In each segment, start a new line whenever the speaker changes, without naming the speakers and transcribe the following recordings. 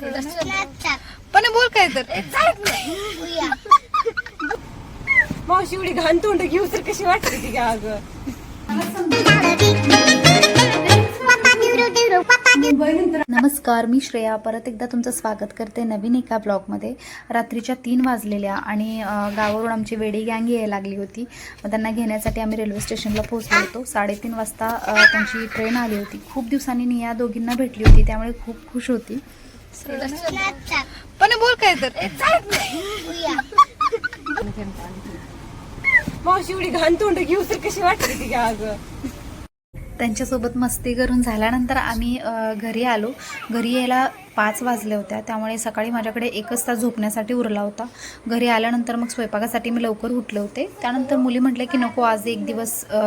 पण बोल काय तर.
मावशी एवढी घाण तोंड घेऊ तर कशी वाटते ती का अगं?
नमस्कार मी श्रेया. परत एकदा तुमचं स्वागत करते नवीन एका ब्लॉगमध्ये. रात्रीच्या तीन वाजलेल्या आणि गावावरून आमची वेडी गँग यायला लागली होती. मग त्यांना घेण्यासाठी आम्ही रेल्वे स्टेशनला पोहोचलो होतो. साडेतीन वाजता त्यांची ट्रेन आली होती. खूप दिवसांनी मी या दोघींना भेटली होती त्यामुळे खूप खुश होती. पण बोल काय तर.
मावशी एवढी घाण तोंड घेऊ तर कशी वाटते ती का अगं?
त्यांच्यासोबत मस्ती करून झाल्यानंतर आम्ही घरी आलो. घरी यायला पाच वाजल्या होत्या त्यामुळे सकाळी माझ्याकडे एकच तास झोपण्यासाठी उरला होता. घरी आल्यानंतर मग स्वयंपाकासाठी मी लवकर उठले होते. त्यानंतर मुली म्हटल्या की नको आज एक दिवस अ,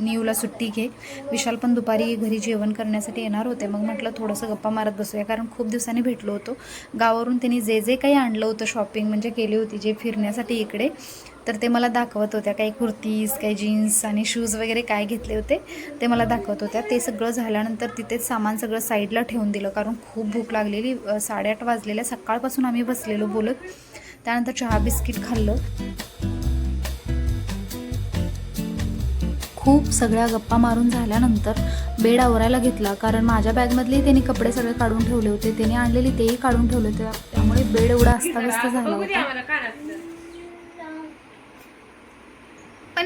नियूला सुट्टी घे. विशाल पण दुपारी घरी जेवण करण्यासाठी येणार होते. मग म्हटलं थोडंसं गप्पा मारत बसूया. कारण खूप दिवसांनी भेटलो होतो. गावावरून त्यांनी जे जे काही आणलं होतं शॉपिंग म्हणजे केली होती जे फिरण्यासाठी इकडे तर ते मला दाखवत होत्या. काही कुर्तीज काही जीन्स आणि शूज वगैरे काय घेतले होते ते मला दाखवत होत्या. ते सगळं झाल्यानंतर तिथेच सामान सगळं साईडला ठेवून दिलं. कारण खूप भूक लागलेली. साडेआठ वाजलेल्या. सकाळपासून आम्ही बसलेलो बोलत. त्यानंतर चहा बिस्किट खाल्लं. खूप सगळ्या गप्पा मारून झाल्यानंतर बेड आवरायला घेतला. कारण माझ्या बॅगमधले त्यांनी कपडे सगळे काढून ठेवले होते. त्याने आणलेले तेही काढून ठेवले होते. त्यामुळे बेड एवढा अस्ताव्यस्त झाला होता पण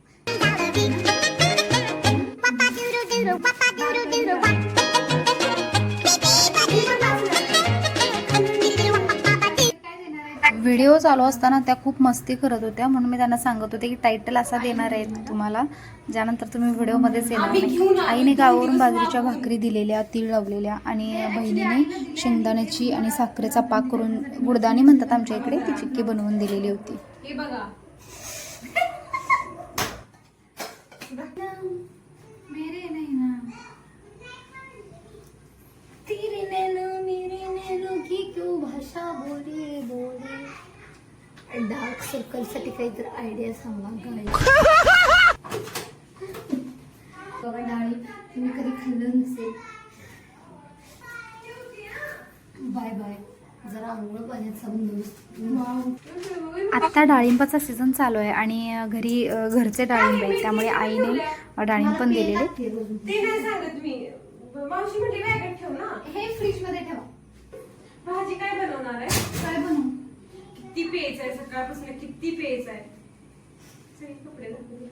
व्हिडिओ चालू असताना त्या खूप मस्ती करत होत्या. म्हणून मी त्यांना सांगत होते की टायटल असा देणार आहे तुम्हाला. ज्यानंतर तुम्ही व्हिडिओमध्येच येणार नाही. आईने गावावरून बाजरीच्या भाकरी दिलेल्या तीळ लावलेल्या आणि बहिणीने शेंगदाण्याची आणि साखरेचा पाक करून गुडदाणी म्हणतात आमच्या इकडे ती चिक्की बनवून दिलेली होती.
हे बघा.
मेरे नैना तेरे नैनो मेरे नैनो की क्यों भाषा बोली बोल? डार्क सर्कलसाठी काहीतरी आयडिया सांगा काय बघा डाळी तुम्ही कधी खाल्लं नसेल? बाय बाय जरा आंघोळ पाण्याचा बंदोबस्त आता डाळिंबाचा सीझन चालू आहे आणि घरी घरचे डाळिंब आहे त्यामुळे आईने डाळिंब पण दिलेले.
ते नाही सांगत मी मावशी ठेव ना.
हे फ्रीजमध्ये ठेवा.
भाजी काय बनवणार आहे? किती पेज आहे सकाळपासून किती पेज आहे सगळे कपडे दाखवले.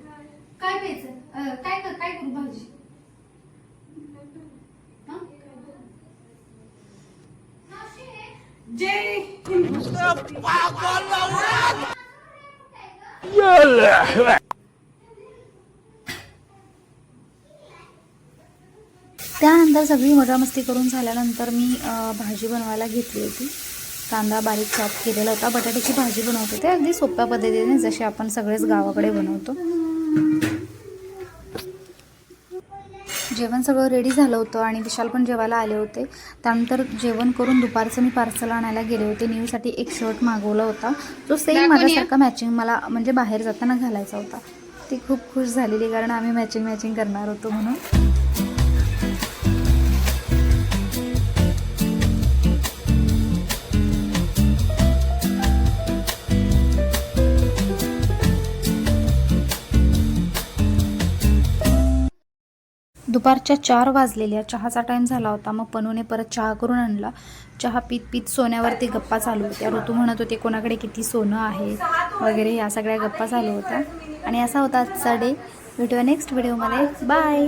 काय प्यायचं काय कर काय करू भाजी हा?
जय हिंद.
त्यानंतर सगळी मजामस्ती करून झाल्यानंतर मी अ, भाजी बनवायला घेतली होती. कांदा बारीक चॉप केलेला होता. बटाट्याची भाजी बनवत होते. अगदी सोप्या पद्धतीने जशी आपण सगळेच गावाकडे बनवतो. जेवण सगळं रेडी झालं होतं आणि विशाल पण जेवायला आले होते. त्यानंतर जेवण करून दुपारचं मी पार्सल आणायला गेले होते. न्यूसाठी एक शर्ट मागवला होता. जो सेम माझ्यासारखा मॅचिंग मला म्हणजे बाहेर जाताना घालायचा होता. ती खूप खुश झालेली कारण आम्ही मॅचिंग मॅचिंग करणार होतो म्हणून. दुपारच्या चार वाजलेल्या चहाचा टाईम झाला होता. मग पनूने परत चहा करून आणला. चहा पीत पीत सोन्यावरती गप्पा चालू होत्या. ऋतू म्हणत होते कोणाकडे किती सोनं आहे? वगैरे या सगळ्या गप्पा चालू होत्या. आणि असा होता आजचा डे व्हिडिओ नेक्स्ट व्हिडिओमध्ये बाय